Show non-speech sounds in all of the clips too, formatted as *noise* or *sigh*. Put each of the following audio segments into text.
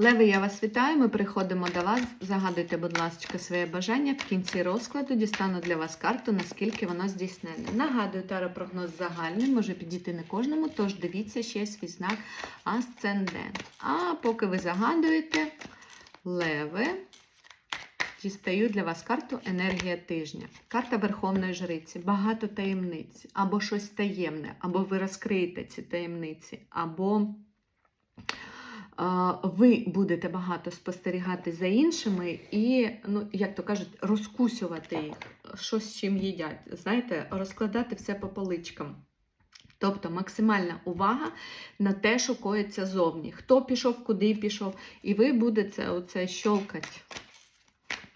Леви, я вас вітаю. Ми приходимо до вас. Загадуйте, будь ласка, своє бажання. В кінці розкладу дістану для вас карту, наскільки воно здійснене. Нагадую, таропрогноз загальний, може підійти не кожному, тож дивіться ще свій знак асцендент. А поки ви загадуєте, леви. Дістаю для вас карту Енергія тижня. Карта Верховної Жриці. Багато таємниць, або щось таємне, або ви розкриєте ці таємниці, або ви будете багато спостерігати за іншими і, ну, як то кажуть, розкусювати їх, що з чим їдять. Знаєте, розкладати все по поличкам. Тобто максимальна увага на те, що коїться зовні. Хто пішов, куди пішов, і ви будете оце щолкати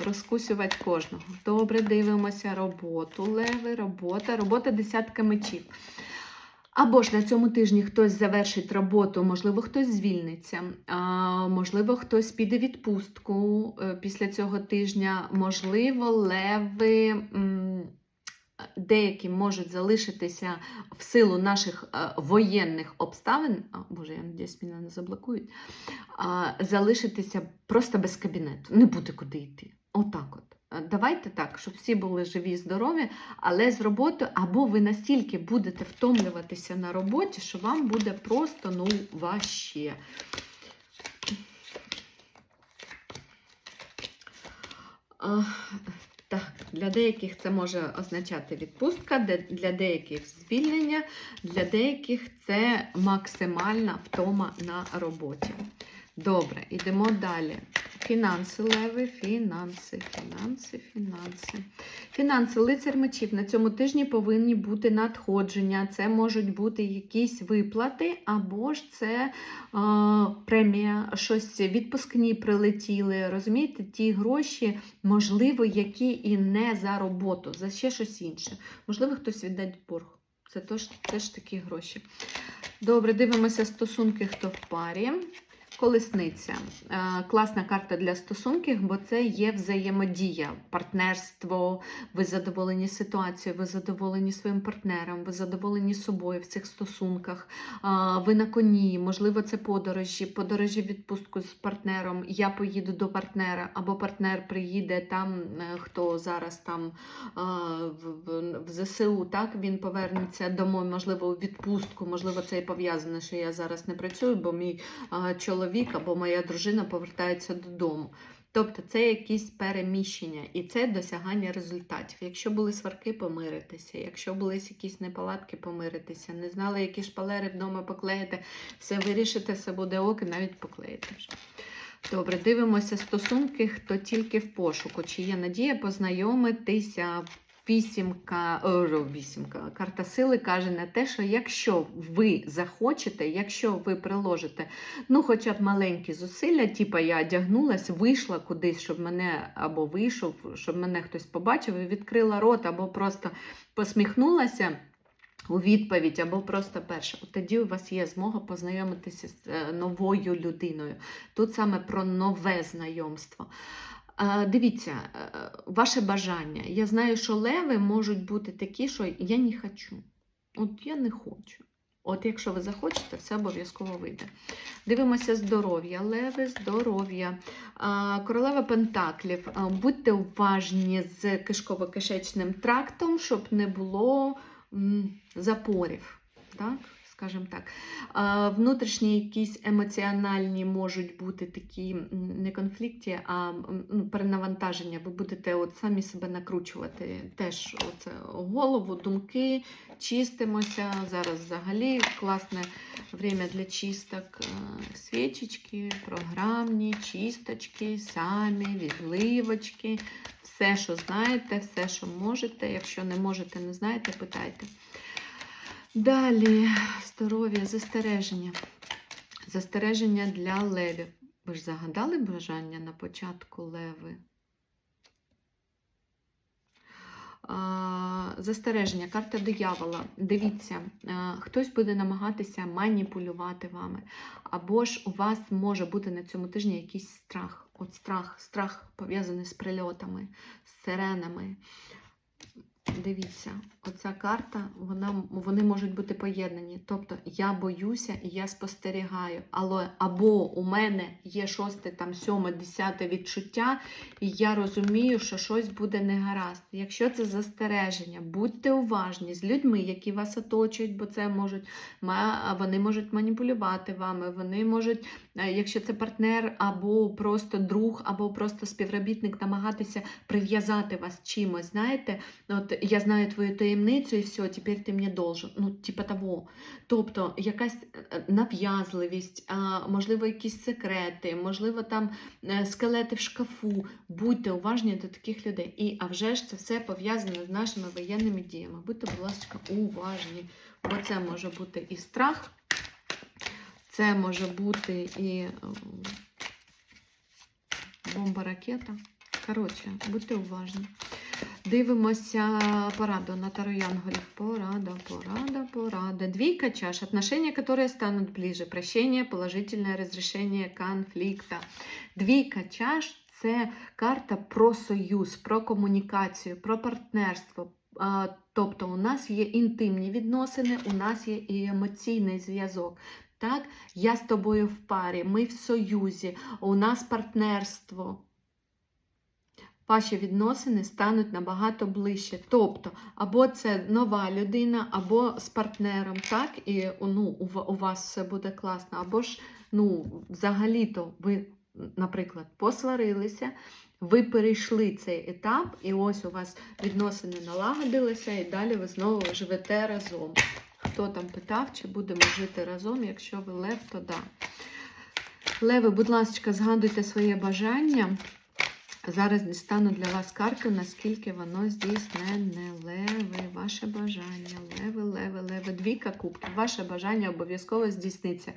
розкусювати кожного. Добре, дивимося роботу. Леви, робота, робота десятка мечів. Або ж на цьому тижні хтось завершить роботу, можливо, хтось звільниться, можливо, хтось піде відпустку е, після цього тижня, можливо, леви. Деякі можуть залишитися в силу наших е, воєнних обставин, а, Боже, я надіюсь, мене не заблокують, залишитися просто без кабінету, не буде куди йти. Отак от. Е, Давайте так, щоб всі були живі, і здорові, але з роботи, або ви настільки будете втомлюватися на роботі, що вам буде просто ну важче. А, Так, для деяких це може означати відпустка, для деяких звільнення, для деяких це максимальна втома на роботі. Добре, йдемо далі. Фінанси, леви, фінанси, фінанси, фінанси. Фінанси, лицар мечів. На цьому тижні повинні бути надходження. Це можуть бути якісь виплати, або ж це а, премія, щось відпускні прилетіли. Розумієте, ті гроші, можливо, які і не за роботу, за ще щось інше. Можливо, хтось віддасть борг. Це теж, теж такі гроші. Добре, дивимося стосунки, хто в парі. Колесниця. Е, Класна карта для стосунків, бо це є взаємодія, партнерство, ви задоволені ситуацією, ви задоволені своїм партнером, ви задоволені собою в цих стосунках, ви на коні, можливо, це подорожі, подорожі відпустку з партнером. Я поїду до партнера, або партнер приїде там, е, хто зараз там в, ЗСУ, так він повернеться домой, можливо, у відпустку, можливо, це і пов'язане, що я зараз не працюю, бо мій а, чоловік або моя дружина повертається додому. Тобто це якісь переміщення і це досягання результатів. Якщо були сварки, помиритися, якщо були якісь неполадки, помиритися, не знали, які шпалери вдома поклеїти, все вирішите, все буде ок, і навіть поклеїте вже. Добре, дивимося стосунки, хто тільки в пошуку. Чи є надія познайомитися? Вісімка, о, вісімка, карта сили каже на те, що якщо ви захочете, якщо ви приложите ну, хоча б маленькі зусилля, типа я одягнулась, вийшла кудись, щоб мене або вийшов, щоб мене хтось побачив і відкрила рот, або просто посміхнулася. У відповідь або просто перше. Тоді у вас є змога познайомитися з е, новою людиною. Тут саме про нове знайомство. Дивіться, е, ваше бажання. Я знаю, що леви можуть бути такі, що я не хочу. От я не хочу. От якщо ви захочете, все обов'язково вийде. Дивимося здоров'я, леви, здоров'я. Королева Пентаклів. Будьте уважні з кишково-кишечним трактом, щоб не було запорів. Так? Скажімо так. Внутрішні якісь емоціональні можуть бути такі не конфлікті, а ну, перенавантаження. Ви будете от самі себе накручувати. Теж оце голову, думки, чистимося. Зараз взагалі класне время для чисток. Свічечки, програмні, чисточки, самі, відливочки. Все, що знаєте, все, що можете. Якщо не можете, не знаєте, питайте. Далі здоров'я, застереження. Застереження для левів. Ви ж загадали бажання на початку леви? Застереження, карта диявола. Дивіться, хтось буде намагатися маніпулювати вами. Або ж у вас може бути на цьому тижні якийсь страх. От страх, страх пов'язаний з прильотами, з сиренами. Дивіться, оця карта, вона, вони можуть бути поєднані. Тобто я боюся і я спостерігаю. Але або у мене є шосте, там, сьоме, десяте відчуття, і я розумію, що щось буде негаразд. Якщо це застереження, будьте уважні з людьми, які вас оточують, бо це можуть вони можуть маніпулювати вами, вони можуть, е, якщо це партнер, або просто друг, або просто співробітник, намагатися прив'язати вас чимось. Знаєте, от я знаю твою таємницю, і все, тепер ти мені должен. Ну, типа того. Тобто, якась е, нав'язливість, можливо, якісь секрети, можливо, там е, скелети в шкафу. Будьте уважні до таких людей. І а вже ж це все пов'язано з нашими воєнними діями. Будьте, будь ласка, уважні. Бо це може бути і страх, це може бути і е, бомба ракета. Коротше, будьте уважні. Дивимося пораду на Таро Янголів. Порада, порада, порада. Двійка чаш. Отношения, которые станут ближе. Прощение, положительное разрешение конфликта. Двійка чаш це карта про союз, про комунікацію, про партнерство. Тобто у нас є інтимні відносини, у нас є і емоційний зв'язок. Так, я з тобою в парі, ми в союзі, у нас партнерство ваші відносини стануть набагато ближче. Тобто, або це нова людина, або з партнером, так, і ну, у, вас все буде класно, або ж, ну, взагалі-то ви, наприклад, посварилися, ви перейшли цей етап, і ось у вас відносини налагодилися, і далі ви знову живете разом. Хто там питав, чи будемо жити разом, якщо ви лев, то да. Леви, будь ласка, згадуйте своє бажання. Зараз дістану для вас карту, наскільки воно здійснене. Леви, ваше бажання, леви, леви, леви. Двійка кубків. Ваше бажання обов'язково здійсниться.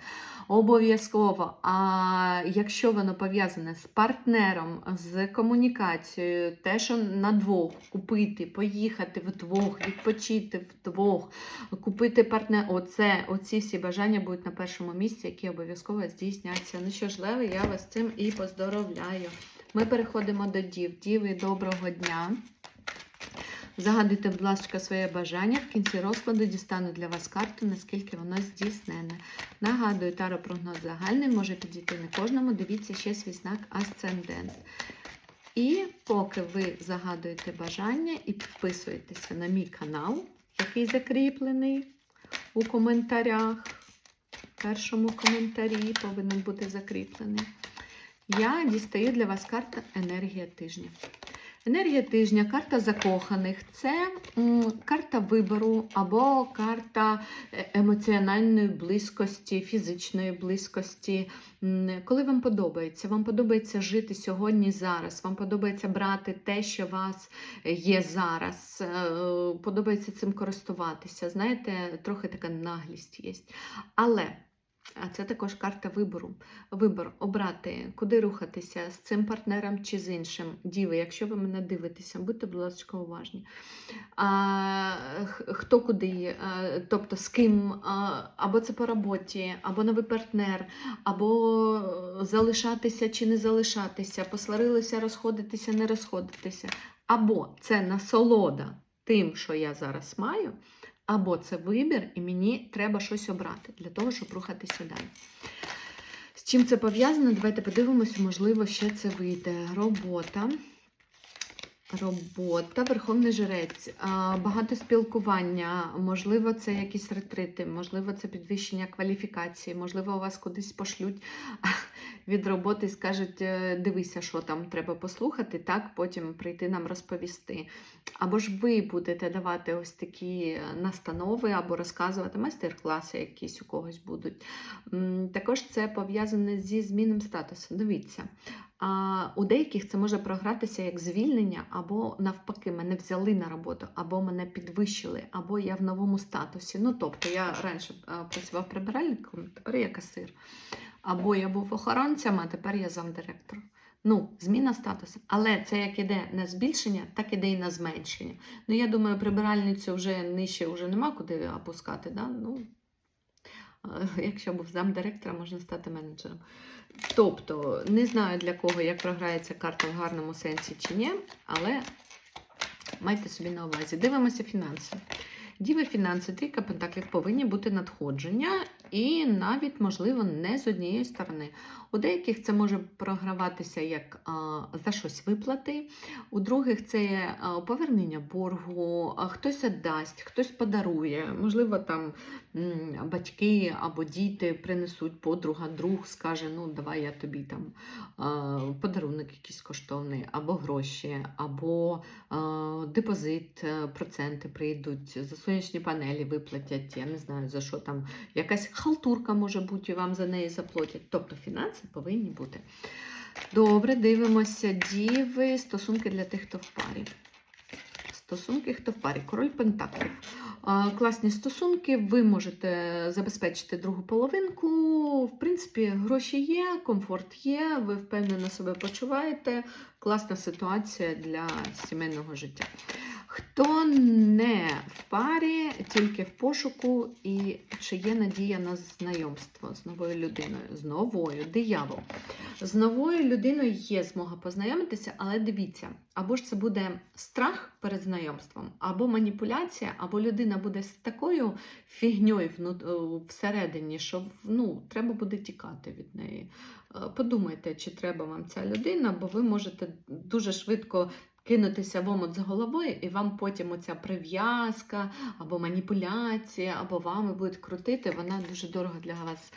Обов'язково. А якщо воно пов'язане з партнером, з комунікацією, те, що на двох купити, поїхати вдвох, відпочити вдвох, купити партнер, оце, оці всі бажання будуть на першому місці, які обов'язково здійсняться. Ну що ж, леви, я вас цим і поздоровляю. Ми переходимо до дів. Діви, доброго дня. Загадуйте, будь ласка, своє бажання. В кінці розкладу дістану для вас карту, наскільки воно здійснене. Нагадую, таро прогноз загальний може підійти не кожному. Дивіться ще свій знак Асцендент. І поки ви загадуєте бажання і підписуєтеся на мій канал, який закріплений у коментарях. В першому коментарі повинен бути закріплений. Я дістаю для вас карта енергія тижня. Енергія тижня, карта закоханих це карта вибору або карта е, емоціональної близькості, фізичної близькості. Коли вам подобається, вам подобається жити сьогодні, зараз, вам подобається брати те, що у вас є зараз, е, подобається цим користуватися. Знаєте, трохи така наглість є. Але. А це також карта вибору. Вибор обрати, куди рухатися з цим партнером чи з іншим. Діви, якщо ви мене дивитеся, будьте, будь ласка, уважні. А, хто куди, а, тобто з ким, а, або це по роботі, або новий партнер, або е, залишатися чи не залишатися, посварилися, розходитися, не розходитися. Або це насолода тим, що я зараз маю. Або це вибір, і мені треба щось обрати для того, щоб рухатися далі. З чим це пов'язано? Давайте подивимося, можливо, ще це вийде. Робота. Робота, Верховний Жрець, багато спілкування, можливо, це якісь ретрити, можливо, це підвищення кваліфікації, можливо, у вас кудись пошлють *laughs* від роботи і скажуть, «Е, дивися, що там треба послухати, так, потім прийти нам розповісти. Або ж ви будете давати ось такі настанови, або розказувати майстер-класи, якісь у когось будуть. Також це пов'язане зі змінним статусу. Дивіться. А у деяких це може програтися як звільнення, або навпаки, мене взяли на роботу, або мене підвищили, або я в новому статусі. Ну, тобто, я раніше працював прибиральником, тепер я касир. Або я був охоронцем, а тепер я замдиректора. Ну, зміна статусу. Але це як іде на збільшення, так іде і на зменшення. Ну, я думаю, прибиральницю вже нижче вже нема куди опускати. Да? Ну, е, *laughs* якщо був замдиректора, можна стати менеджером. Тобто, не знаю для кого, як програється карта в гарному сенсі чи ні, але Майте собі на увазі. Дивимося фінанси. Діви фінанси, трійка пентаклів повинні бути надходження і навіть, можливо, не з однієї сторони. У деяких це може програватися як а, за щось виплати, у других це а, повернення боргу, а хтось віддасть, хтось подарує. Можливо, там батьки або діти принесуть подруга, друг скаже: ну давай я тобі там подарунок якийсь коштовний, або гроші, або депозит, е, проценти прийдуть, за сонячні панелі виплатять, я не знаю за що там, якась халтурка може бути, і вам за неї заплатять. Тобто фінанси повинні бути. Добре, дивимося діви, стосунки для тих, хто в парі. Стосунки, хто в парі. Король Пентаклів. Класні стосунки, ви можете забезпечити другу половинку. В принципі, гроші є, комфорт є, ви впевнено себе почуваєте. Класна ситуація для сімейного життя. Хто не в парі, тільки в пошуку, і чи є надія на знайомство з новою людиною? З новою, диявол. З новою людиною є змога познайомитися, але дивіться, або ж це буде страх перед знайомством, або маніпуляція, або людина буде з такою фігньою е, всередині, що ну, треба буде тікати від неї. Е, Подумайте, чи треба вам ця людина, бо ви можете дуже швидко кинутися в омут з головою, і вам потім оця прив'язка або маніпуляція, або вами будуть крутити, вона дуже дорого для вас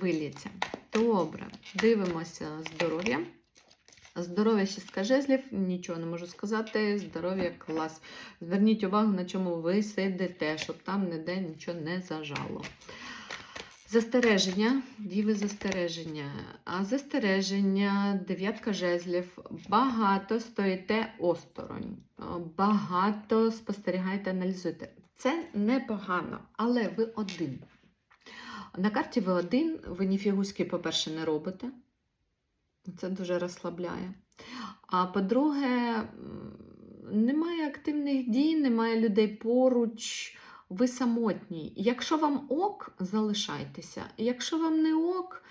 виліться. Добре, дивимося здоров'я. Здоров'я шістка жезлів, нічого не можу сказати. Здоров'я клас. Зверніть увагу, на чому ви сидите, щоб там ніде нічого не зажало. Застереження, діви застереження. А застереження, дев'ятка жезлів. Багато стоїте осторонь, багато спостерігаєте, аналізуєте. Це непогано, але ви один. На карті ви один, ви ніфігуськи, по-перше, не робите. Це дуже розслабляє. А по-друге, немає активних дій, немає людей поруч, ви самотній. Якщо вам ок, залишайтеся. Якщо вам не ок,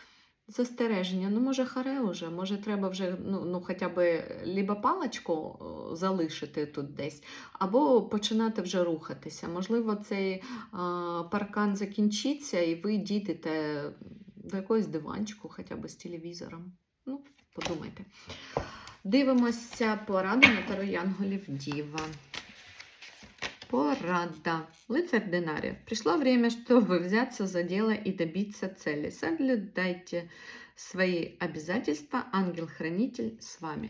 застереження, ну може харе вже, може треба вже ну, ну хоча б либо паличку залишити тут десь, або починати вже рухатися. Можливо, цей а, паркан закінчиться, і ви дійдете до якогось диванчику, хоча б з телевізором. Ну, подумайте. Дивимося пораду на Янголів Діва. Порада. Лицарь Динария. Пришло время, чтобы взяться за дело и добиться цели. Соблюдайте свои обязательства. Ангел-хранитель з вами.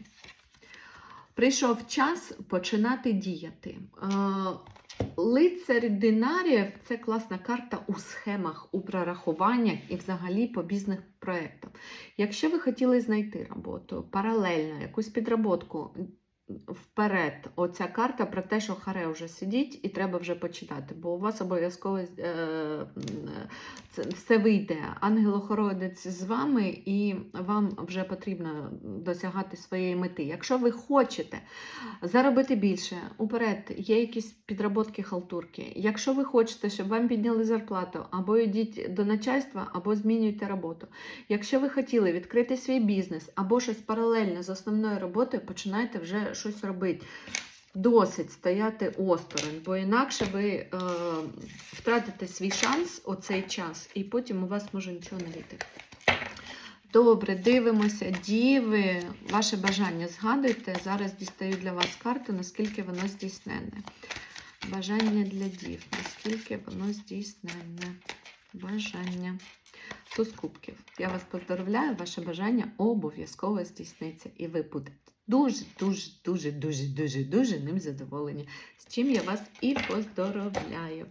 Прийшов час починати діяти. Е, Лицар Динаріїв це класна карта у схемах, у прорахуваннях і взагалі по бізнес-проєктам. Якщо ви хотіли знайти роботу, паралельно якусь підроботку, вперед, оця карта про те, що харе вже сидіть і треба вже почитати, бо у вас обов'язково е, все вийде. Ангел-охоронець з вами, і вам вже потрібно досягати своєї мети. Якщо ви хочете заробити більше, уперед, є якісь підроботки халтурки. Якщо ви хочете, щоб вам підняли зарплату, або йдіть до начальства, або змінюйте роботу. Якщо ви хотіли відкрити свій бізнес або щось паралельне з основною роботою, починайте вже щось робити. Досить стояти осторонь, бо інакше ви е, втратите свій шанс у цей час, і потім у вас може нічого не вийти. Добре, дивимося. Діви, ваше бажання згадуйте. Зараз дістаю для вас карту, наскільки воно здійсненне. Бажання для дів, наскільки воно здійсненне. Бажання. Туз кубків. Я вас поздравляю, ваше бажання обов'язково здійсниться. І ви будете дуже, дуже, дуже, дуже, дуже, дуже ним задоволені. З чим я вас і поздоровляю.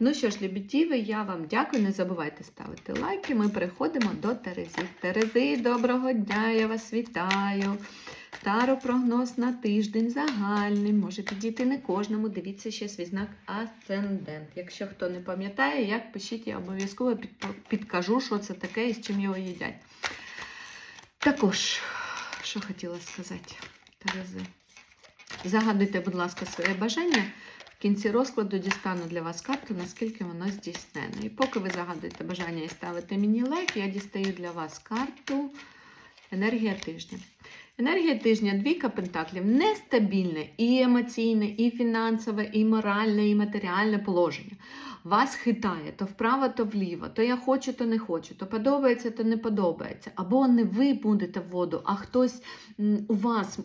Ну що ж, любі діви, я вам дякую. Не забувайте ставити лайки. Ми переходимо до Терези. Терези, доброго дня! Я вас вітаю. Таро прогноз на тиждень загальний. Може підійти не кожному. Дивіться ще свій знак асцендент. Якщо хто не пам'ятає, як пишіть, я обов'язково підкажу, що це таке і з чим його їдять. Також, що хотіла сказати, Терези. Загадуйте, будь ласка, своє бажання. В кінці розкладу дістану для вас карту, наскільки воно здійснено. І поки ви загадуєте бажання і ставите мені лайк, я дістаю для вас карту енергія тижня. Енергія тижня, двійка пентаклів, нестабільне і емоційне, і фінансове, і моральне, і матеріальне положення. Вас хитає то вправо, то вліво, то я хочу, то не хочу, то подобається, то не подобається. Або не ви будете в воду, а хтось у вас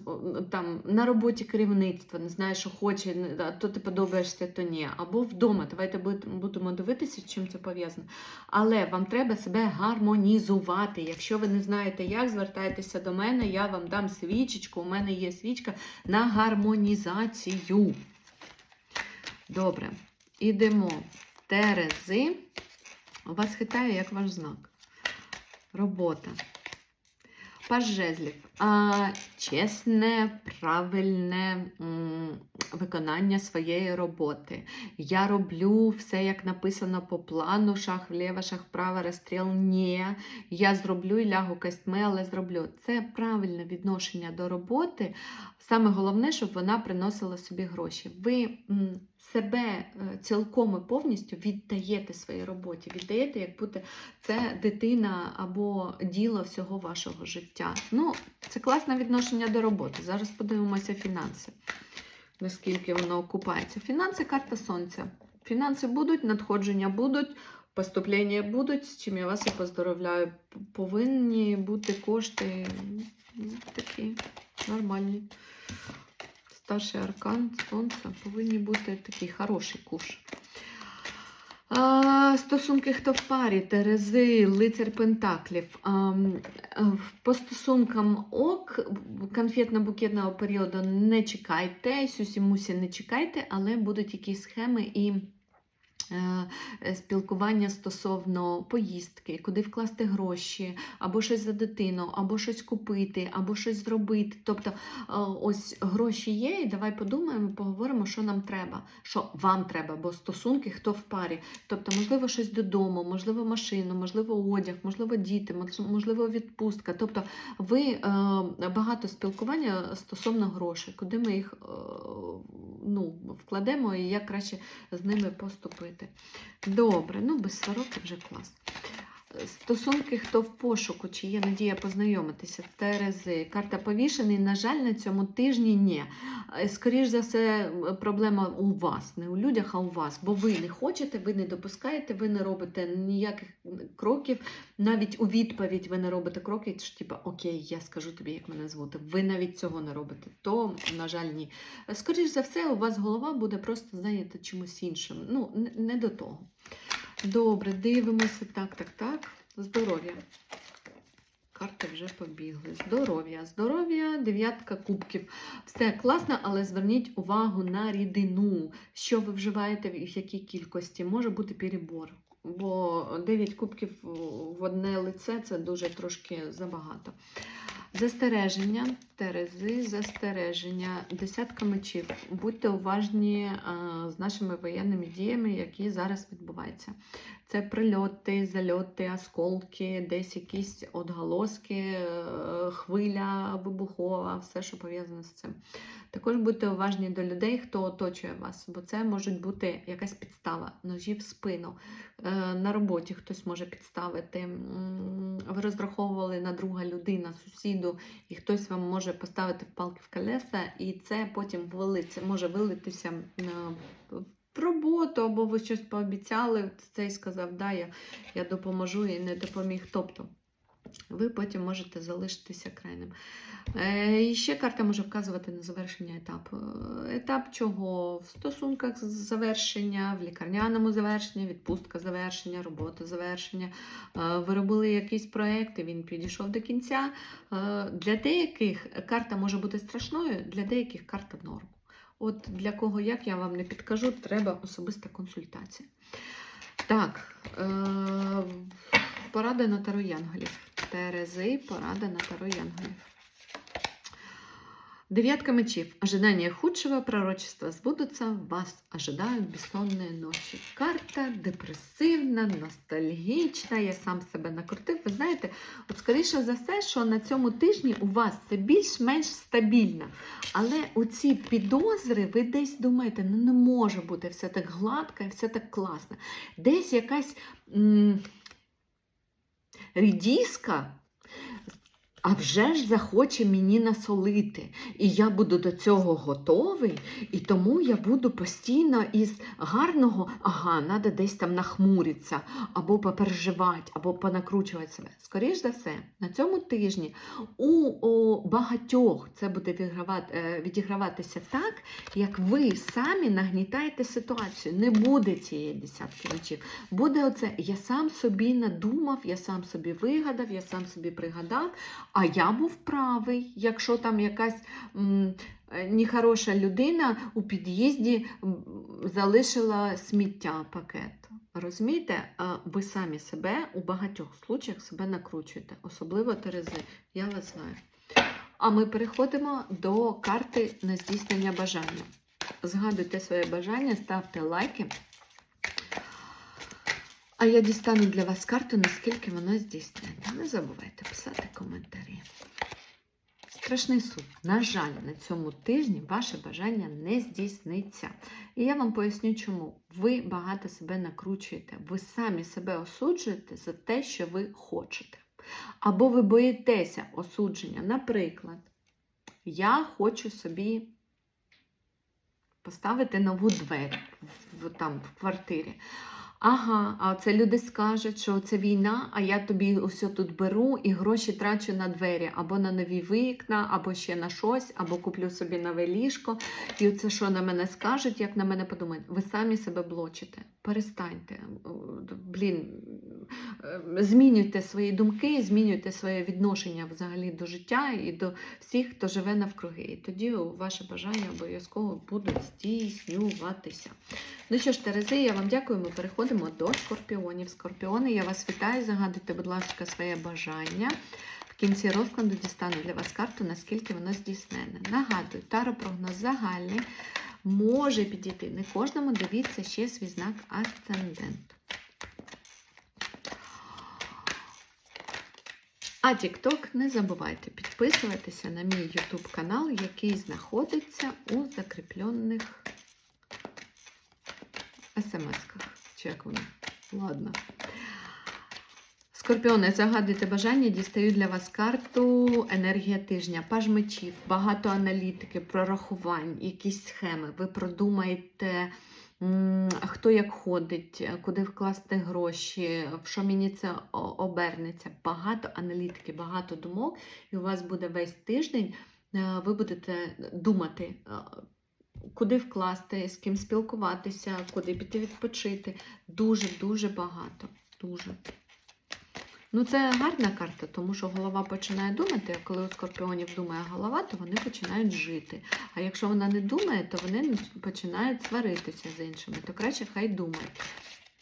там на роботі керівництво, не знає, що хоче, то ти подобаєшся, то ні. Або вдома. Давайте будемо дивитися, з чим це пов'язано. Але вам треба себе гармонізувати. Якщо ви не знаєте, як звертайтеся до мене, я вам дам свічечку. У мене є свічка на гармонізацію. Добре, ідемо. Терези. Вас хитає як ваш знак. Робота. Паж жезлів. А, чесне, правильне виконання своєї роботи. Я роблю все, як написано по плану, шах вліво, шах вправо, розстріл ні. Я зроблю і лягу костьми, але зроблю. Це правильне відношення до роботи. Саме головне, щоб вона приносила собі гроші. Ви себе е, цілком і повністю віддаєте своїй роботі, віддаєте, як будто це дитина або діло всього вашого життя. Ну, це класне відношення до роботи. Зараз подивимося фінанси. Наскільки воно окупається. Фінанси карта сонця. Фінанси будуть, надходження будуть, поступлення будуть, з чим я вас і поздоровляю. Повинні бути кошти ну, такі нормальні. Старший аркан сонця повинні бути такий хороший куш. Стосунки хто в парі, Терези, лицар Пентаклів. Е, по стосункам ок, конфетно-букетного періоду не чекайте, сюсі-мусі не чекайте, але будуть якісь схеми і спілкування стосовно поїздки, куди вкласти гроші, або щось за дитину, або щось купити, або щось зробити. Тобто е, ось гроші є, і давай подумаємо, поговоримо, що нам треба, що вам треба, бо стосунки хто в парі. Тобто, можливо, щось додому, можливо, машину, можливо, одяг, можливо, діти, можливо, відпустка. Тобто, ви е, багато спілкування стосовно грошей, куди ми їх е, ну, вкладемо і як краще з ними поступити. Добре, ну без сварок вже клас. Стосунки, хто в пошуку, чи є надія познайомитися, Терези, карта повішений, на жаль, на цьому тижні ні. Е, Скоріш за все, проблема у вас, не у людях, а у вас. Бо ви не хочете, ви не допускаєте, ви не робите ніяких кроків. Навіть у відповідь ви не робите кроки, що типу, окей, я скажу тобі, як мене звати. Ви навіть цього не робите. То, на жаль, ні. Скоріш за все, у вас голова буде просто зайнята чимось іншим. Ну, не до того. Добре, дивимося. Так, так, так. Здоров'я. Карти вже побігли. Здоров'я. Здоров'я, дев'ятка кубків. Все класно, але зверніть увагу на рідину. Що ви вживаєте, в якій кількості. Може бути перебор. Бо 9 кубків в одне лице це дуже трошки забагато. Застереження, Терези, застереження, десятка мечів. Будьте уважні а, з нашими воєнними діями, які зараз відбуваються. Це прильоти, зальоти, осколки, десь якісь отголоски, е, хвиля вибухова, все, що пов'язане з цим. Також будьте уважні до людей, хто оточує вас, бо це може бути якась підстава, ножі в спину. Е, На роботі хтось може підставити. Ви розраховували на друга людина, сусіду, і хтось вам може поставити палки в колеса, і це потім вилиться, може вилитися в роботу, або ви щось пообіцяли, цей сказав, да, я, я допоможу і не допоміг. Тобто ви потім можете залишитися крайним. Е, і ще карта може вказувати на завершення етапу. Етап чого? В стосунках завершення, в лікарняному завершення, відпустка завершення, робота завершення. Е, ви робили якийсь проєкт, і він підійшов до кінця. Е, для деяких карта може бути страшною, для деяких карта норм. От для кого як я вам не підкажу, треба особиста консультація. Так, порада на Таро Янголів. Терези, порада на Таро Янголів. Девятка мечів. Ожидания худшего пророчества сбудутся. Вас ожидают бессонные ночі. Карта депресивна, ностальгічна. Я сам себе накрутив. Ви знаєте, от скоріше за все, що на цьому тижні у вас це більш-менш стабільно. Але оці підозри, ви десь думаєте, ну не може бути все так гладко і все так класно. Десь якась м- рідіска а вже ж захоче мені насолити. І я буду до цього готовий, і тому я буду постійно із гарного, ага, треба десь там нахмуритися, або попереживати, або понакручувати себе. Скоріш за все, на цьому тижні у о, багатьох це буде відігравати, е, відіграватися так, як ви самі нагнітаєте ситуацію. Не буде цієї десятки ночів. Буде оце, я сам собі надумав, я сам собі вигадав, я сам собі пригадав, а я був правий, якщо там якась е, нехороша людина у під'їзді залишила сміття пакет. Розумієте, ви самі себе у багатьох случаях себе накручуєте, особливо Терези. Я вас знаю. А ми переходимо до карти на здійснення бажання. Згадуйте своє бажання, ставте лайки. А я дістану для вас карту, наскільки воно здійснене. Не забувайте писати коментарі. Страшний суд. На жаль, на цьому тижні ваше бажання не здійсниться. І я вам поясню, чому. Ви багато себе накручуєте, ви самі себе осуджуєте за те, що ви хочете. Або ви боїтеся осудження. Наприклад, я хочу собі поставити нову двері в, там, в квартирі. Ага, а це люди скажуть, що це війна, а я тобі усе тут беру і гроші трачу на двері, або на нові вікна, або ще на щось, або куплю собі нове ліжко. І це що на мене скажуть, як на мене подумають. Ви самі себе блочите. Перестаньте. Блін, змінюйте свої думки, змінюйте своє відношення взагалі до життя і до всіх, хто живе навкруги. І тоді ваше бажання обов'язково будуть здійснюватися. Ну що ж, Терези, я вам дякую. Ми переходимо до скорпіонів. Скорпіони, я вас вітаю. Загадуйте, будь ласка, своє бажання. В кінці розкладу дістану для вас карту, наскільки воно здійснене. Нагадую, таропрогноз загальний може підійти. Не кожному дивіться ще свій знак асценденту. А TikTok не забувайте підписуватися на мій YouTube канал, який знаходиться у закріплених смс-ках. Чи? Ладно. Скорпіони, загадуйте бажання, дістаю для вас карту енергія тижня, паж мечів, багато аналітики, прорахувань, якісь схеми. Ви продумаєте, хто як ходить, куди вкласти гроші, в що мені це обернеться. Багато аналітики, багато думок, і у вас буде весь тиждень. е, Ви будете думати, е, куди вкласти, з ким спілкуватися, куди піти відпочити. Дуже-дуже багато. Дуже. Ну, це гарна карта, тому що голова починає думати, а коли у скорпіонів думає голова, то вони починають жити. А якщо вона не думає, то вони починають сваритися з іншими, то краще хай думають.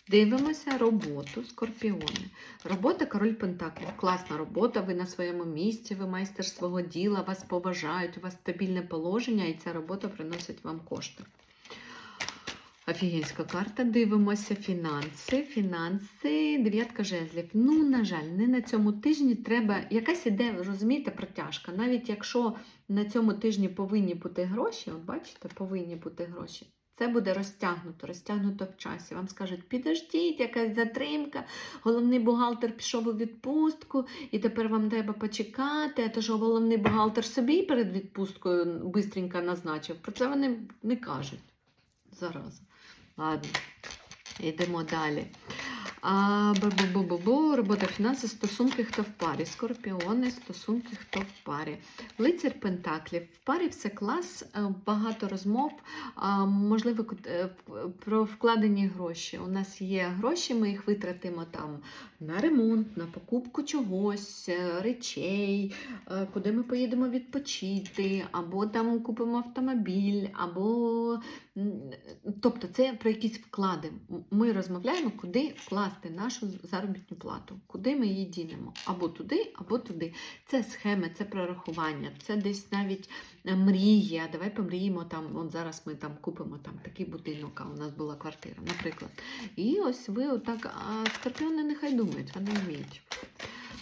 Дивимося роботу скорпіони. Робота король Пентаклів. Класна робота, ви на своєму місці, ви майстер свого діла, вас поважають, у вас стабільне положення, і ця робота приносить вам кошти. Офігенська карта. Дивимося. Фінанси. Фінанси, дев'ятка жезлів. Ну, на жаль, не на цьому тижні треба. Якась іде, розумієте, протяжка. Навіть якщо на цьому тижні повинні бути гроші, от бачите, повинні бути гроші. Це буде розтягнуто, розтягнуто в часі. Вам скажуть, підождіть, якась затримка, головний бухгалтер пішов у відпустку, і тепер вам треба почекати, а то що головний бухгалтер собі перед відпусткою бистренько назначив. Про це вони не кажуть. Зараза. Ладно, йдемо далі. А, бу-бу-бу-бу-бу, робота фінанси, стосунки, хто в парі. Скорпіони, стосунки, хто в парі. Лицар Пентаклів. В парі все клас, е, багато розмов, можливо, е, про вкладені гроші. У нас є гроші, ми їх витратимо там на ремонт, на покупку чогось, е, речей, куди ми поїдемо відпочити, або там купимо автомобіль, або Тобто це про якісь вклади. Ми розмовляємо, куди вкласти нашу заробітну плату, куди ми її дінемо. Або туди, або туди. Це схеми, це прорахування, це десь навіть е, мрія. Давай помріємо там. От зараз ми там купимо там такий будинок, а у нас була квартира, наприклад. І ось ви отак, а скорпіони нехай думають, вони вміють.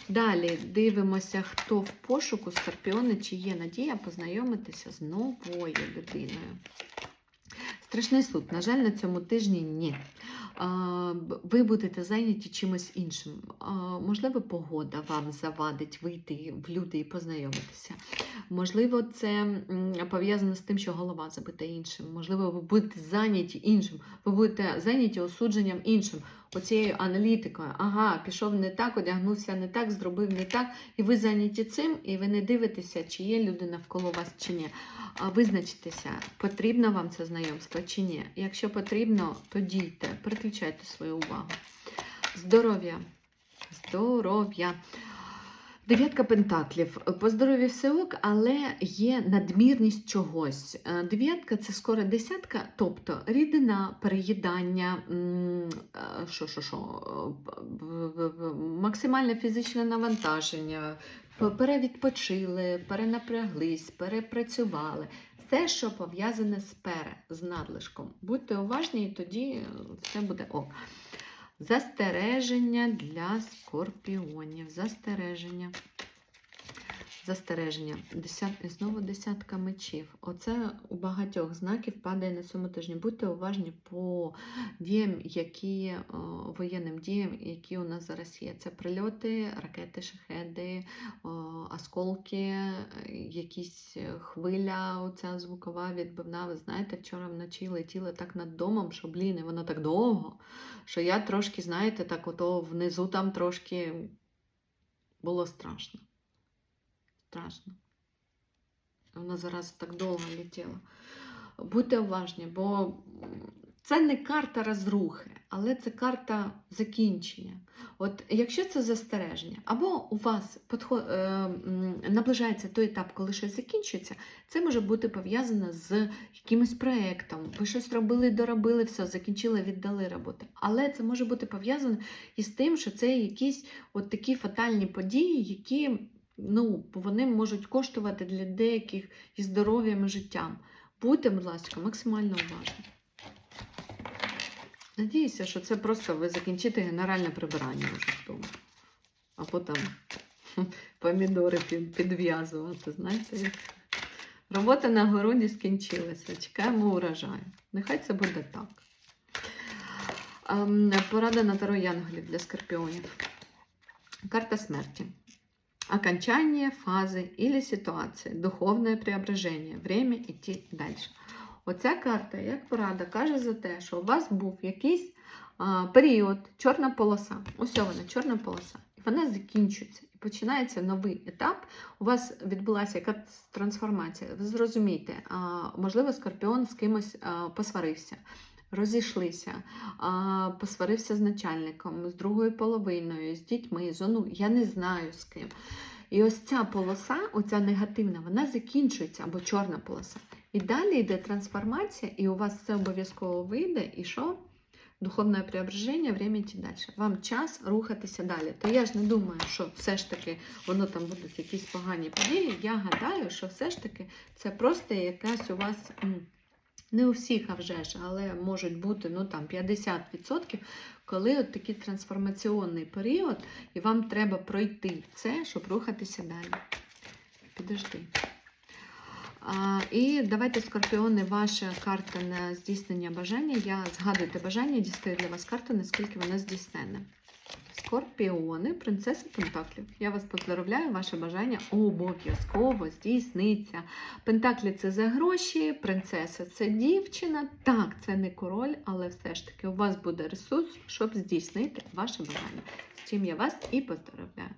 Далі дивимося, хто в пошуку скорпіони, чи є надія познайомитися з новою людиною. Страшний суд. На жаль, на цьому тижні ні. ви будете зайняті чимось іншим. Можливо, погода вам завадить вийти в люди і познайомитися. Можливо, це пов'язано з тим, що голова забита іншим. Можливо, ви будете зайняті іншим, ви будете зайняті осудженням іншим, оцією аналітикою. Ага, пішов не так, одягнувся не так, зробив не так, і ви зайняті цим, і ви не дивитеся, чи є люди навколо вас, чи ні. А Визначтеся, потрібно вам це знайомство чи ні. Якщо потрібно, то дійте, переключайте свою увагу. Здоров'я. Здоров'я. Дев'ятка пентаклів. По здоров'ю все ок, але є надмірність чогось. Е, Дев'ятка це скоро десятка, тобто рідина, переїдання, е, що, що, що, е, максимальне фізичне навантаження, перевідпочили, перенапряглись, перепрацювали. Все, що пов'язане з пере, з надлишком. Будьте уважні, і тоді все буде ок. Застереження для скорпіонів. Застереження. Застереження. Десят... і Знову десятка мечів. Оце у багатьох знаків падає на цьому тижні. Будьте уважні по діям, які о, воєнним діям, які у нас зараз є. Це прильоти, ракети, шахеди, о, осколки, якісь хвиля, оця звукова відбивна. Ви знаєте, вчора вночі летіли так над домом, що блін, і воно так довго що я трошки, знаєте, так ото внизу там трошки було страшно. Страшно. Воно зараз так довго летіло. Будьте уважні, бо це не карта розрухи, але це карта закінчення. От якщо це застереження, або у вас подхо... е, наближається той етап, коли щось закінчується, це може бути пов'язано з якимось проєктом. Ви щось робили, доробили, все, закінчили, віддали роботи. Але це може бути пов'язано із тим, що це якісь от такі фатальні події, які ну, вони можуть коштувати для деяких і здоров'ям, і життям. Будьте, будь ласка, максимально уважні. Надіюся, що це просто ви закінчите генеральне прибирання вже вдома. Або там *laughs* помідори підв'язувати, знаєте. як Робота на городі скінчилася. Чекаємо урожаю. Нехай це буде так. Ем, Порада на Таро Янголів для скорпіонів. Карта смерти. Окончание фази или ситуації, духовне преображення, время йти далі. Оця карта, як порада, каже за те, що у вас був якийсь а, період, чорна полоса. Ось вона, чорна полоса. І вона закінчується. І починається новий етап. У вас відбулася якась трансформація. Ви зрозумієте, а, можливо, скорпіон з кимось а, посварився. Розійшлися, посварився з начальником, з другою половиною, з дітьми, з ону, я не знаю з ким. І ось ця полоса, оця негативна, вона закінчується або чорна полоса. І далі йде трансформація, і у вас це обов'язково вийде, і що? Духовне преображення, время йти далі. Вам час рухатися далі. То я ж не думаю, що все ж таки воно там будуть якісь погані події. Я гадаю, що все ж таки це просто якась у вас. Не у всіх, а вже ж, але можуть бути ну, там, 50%, коли от такий трансформаційний період, і вам треба пройти це, щоб рухатися далі. Підожди. А, і давайте, скорпіони, ваша карта на здійснення бажання. Я згадуйте бажання, дістаю для вас карту, наскільки вона здійснена. Скорпіони, принцеса Пентаклів. Я вас поздравляю, ваше бажання обов'язково здійсниться. Пентаклі це за гроші, принцеса це дівчина. Так, це не король, але все ж таки у вас буде ресурс, щоб здійснити ваше бажання. З чим я вас і поздравляю.